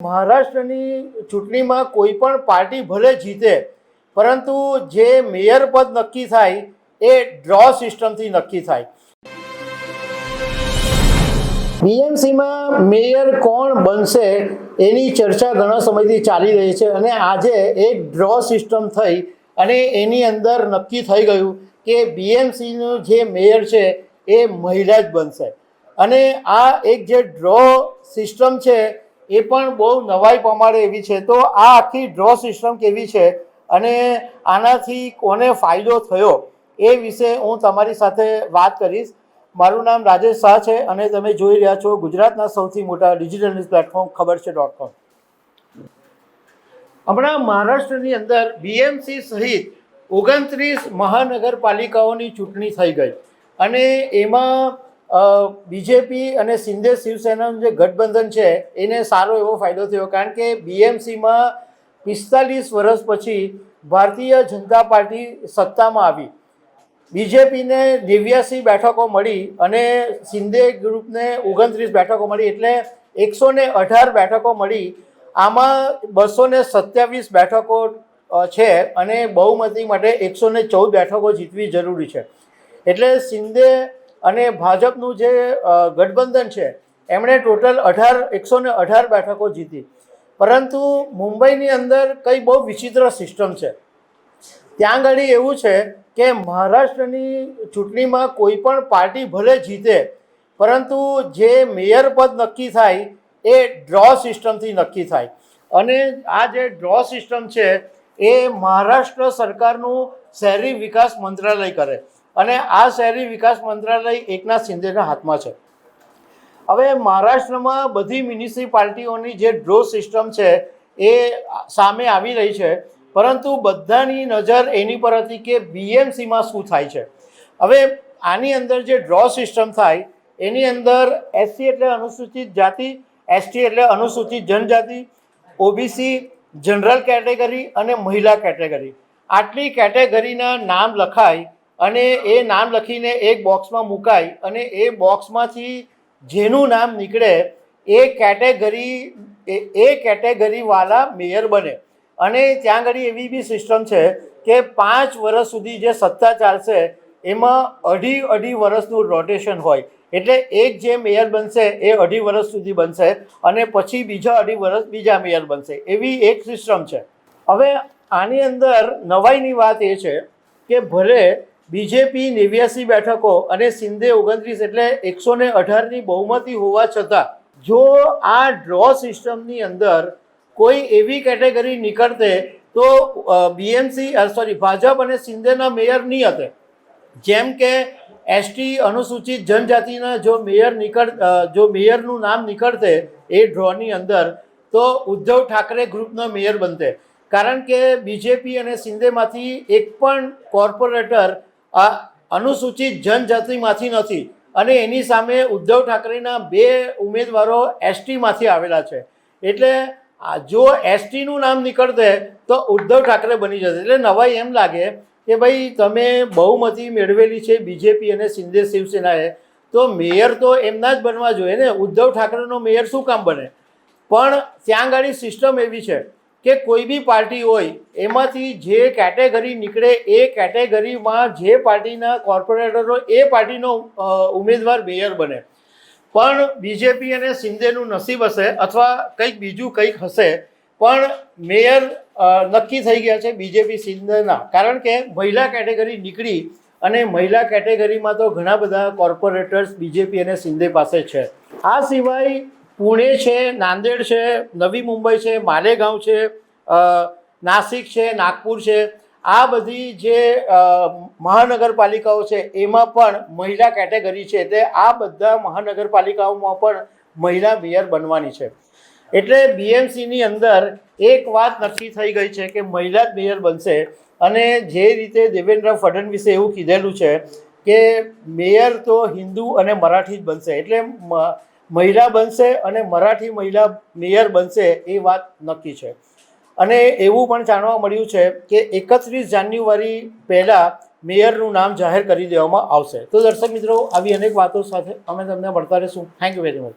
મહારાષ્ટ્રની ચૂંટણીમાં કોઈ પણ પાર્ટી ભલે જીતે, પરંતુ જે મેયર પદ નક્કી થાય એ ડ્રો સિસ્ટમથી નક્કી થાય. બીએમસીમાં મેયર કોણ બનશે એની ચર્ચા ઘણા સમયથી ચાલી રહી છે અને આજે એક ડ્રો સિસ્ટમ થઈ અને એની અંદર નક્કી થઈ ગયું કે બીએમસીનું જે મેયર છે એ મહિલા જ બનશે. અને આ એક જે ડ્રો સિસ્ટમ છે એ પણ બહુ નવાઈ પ્રમાણે એવી છે. તો આ આખી ડ્રો સિસ્ટમ કેવી છે અને આનાથી કોને ફાયદો થયો એ વિશે હું તમારી સાથે વાત કરીશ. મારું નામ રાજેશ શાહ છે અને તમે જોઈ રહ્યા છો ગુજરાતના સૌથી મોટા ડિજિટલ ન્યૂઝ પ્લેટફોર્મ ખબર છે ડોટ કોમ. હમણાં મહારાષ્ટ્રની અંદર બીએમસી સહિત ઓગણત્રીસ મહાનગરપાલિકાઓની ચૂંટણી થઈ ગઈ અને એમાં બીજેપી અને શિંદે શિવસેનાનું જે ગઠબંધન છે, એને સારો એવો ફાયદો થયો. કારણ કે બીએમસીમાં પિસ્તાલીસ વર્ષ પછી ભારતીય જનતા પાર્ટી સત્તામાં આવી. બીજેપીને નેવ્યાસી બેઠકો મળી અને શિંદે ગ્રુપને ઓગણત્રીસ બેઠકો મળી એટલે એકસો ને અઢાર બેઠકો મળી. આમાં બસો ને સત્યાવીસ બેઠકો છે અને બહુમતી માટે એકસો ને ચૌદ બેઠકો જીતવી જરૂરી છે. એટલે શિંદે અને ભાજપનું જે ગઠબંધન છે, એમણે ટોટલ અઢાર, એકસો ને અઢાર બેઠકો જીતી. પરંતુ મુંબઈની અંદર કંઈ બહુ વિચિત્ર સિસ્ટમ છે. ત્યાં આગળ એવું છે કે મહારાષ્ટ્રની ચૂંટણીમાં કોઈ પણ પાર્ટી ભલે જીતે, પરંતુ જે મેયર પદ નક્કી થાય, એ ડ્રો સિસ્ટમથી નક્કી થાય. અને આ જે ડ્રો સિસ્ટમ છે, એ મહારાષ્ટ્ર સરકારનું શહેરી વિકાસ મંત્રાલય કરે. અને આ શહેરી વિકાસ મંત્રાલય એકનાથ શિંદેના હાથમાં છે. હવે મહારાષ્ટ્રમાં બધી મ્યુનિસિપાલિટીઓની જે ડ્રો સિસ્ટમ છે એ સામે આવી રહી છે, પરંતુ બધાની નજર એની પર હતી કે બીએમસીમાં શું થાય છે. હવે આની અંદર જે ડ્રો સિસ્ટમ થાય, એની અંદર એસસી એટલે અનુસૂચિત જાતિ, એસટી એટલે અનુસૂચિત જનજાતિ, ઓબીસી જનરલ કેટેગરી અને મહિલા કેટેગરી. આટલી કેટેગરીના નામ લખાય અને એ નામ લખીને એક બોક્સમાં મુકાય અને એ બોક્સમાંથી જેનું નામ નીકળે એ કેટેગરી એ કેટેગરીવાળા મેયર બને. અને ત્યાં આગળ એવી બી સિસ્ટમ છે કે પાંચ વર્ષ સુધી જે સત્તા ચાલશે, એમાં અઢી અઢી વર્ષનું રોટેશન હોય. એટલે એક જે મેયર બનશે, એ અઢી વર્ષ સુધી બનશે અને પછી બીજા અઢી વર્ષ બીજા મેયર બનશે. એવી એક સિસ્ટમ છે. હવે આની અંદર નવાઈની વાત એ છે કે ભલે બીજેપી નેવ્યાસી બેઠકો અને સિંધે ઓગણત્રીસ એટલે એકસો ને અઢારની બહુમતી હોવા છતાં, જો આ ડ્રો સિસ્ટમની અંદર કોઈ એવી કેટેગરી નીકળતે, તો બીએમસી સોરી ભાજપ અને શિંદેના મેયર નહીં હતે જેમ કે એસટી અનુસૂચિત જનજાતિના જો મેયર નીકળ જો મેયરનું નામ નીકળતે એ ડ્રોની અંદર, તો ઉદ્ધવ ઠાકરે ગ્રુપનો મેયર બનતે. કારણ કે બીજેપી અને શિંદેમાંથી એક પણ કોર્પોરેટર આ અનુસૂચિત જનજાતિમાંથી નથી અને એની સામે ઉદ્ધવ ઠાકરેના બે ઉમેદવારો એસટીમાંથી આવેલા છે. એટલે જો એસટીનું નામ નીકળતે તો ઉદ્ધવ ઠાકરે બની જશે. એટલે નવાઈ એમ લાગે કે ભાઈ તમે બહુમતી મેળવેલી છે બીજેપી અને શિંદે શિવસેનાએ. તો મેયર તો એમના જ બનવા જોઈએ ને. ઉદ્ધવ ઠાકરેનો મેયર શું કામ બને? પણ ત્યાં આગળ સિસ્ટમ એવી છે કે કોઈ બી પાર્ટી હોય, એમાંથી જે કેટેગરી નીકળે એ કેટેગરીમાં જે પાર્ટીના કોર્પોરેટરો એ પાર્ટીનો ઉમેદવાર મેયર બને. પણ બીજેપી અને શિંદેનું નસીબ હશે અથવા કંઈક બીજું કંઈક હશે, પણ મેયર નક્કી થઈ ગયા છે બીજેપી શિંદેના. કારણ કે મહિલા કેટેગરી નીકળી અને મહિલા કેટેગરીમાં તો ઘણા બધા કોર્પોરેટર્સ બીજેપી અને શિંદે પાસે છે. આ સિવાય પુણે છે, નાંદેડ છે, નવી મુંબઈ છે, માલેગાંવ છે નાસિક છે, નાગપુર છે. આ બધી જે મહાનગરપાલિકાઓ છે, એમાં પણ મહિલા કેટેગરી છે, એટલે આ બધા મહાનગરપાલિકાઓમાં પણ મહિલા મેયર બનવાની છે. એટલે બીએમસીની અંદર એક વાત નક્કી થઈ ગઈ છે કે મહિલા જ મેયર બનશે. અને જે રીતે દેવેન્દ્ર ફડણવીસે એવું કીધેલું છે કે મેયર તો હિન્દુ અને મરાઠી જ બનશે. એટલે મહિલા બનશે અને મરાઠી મહિલા મેયર બનશે એ વાત નક્કી છે. અને એવું પણ જાણવા મળ્યું છે કે એકત્રીસ જાન્યુઆરી પહેલાં મેયરનું નામ જાહેર કરી દેવામાં આવશે. તો દર્શક મિત્રો, આવી અનેક વાતો સાથે અમે તમને મળતા રહીશું. Thank you very much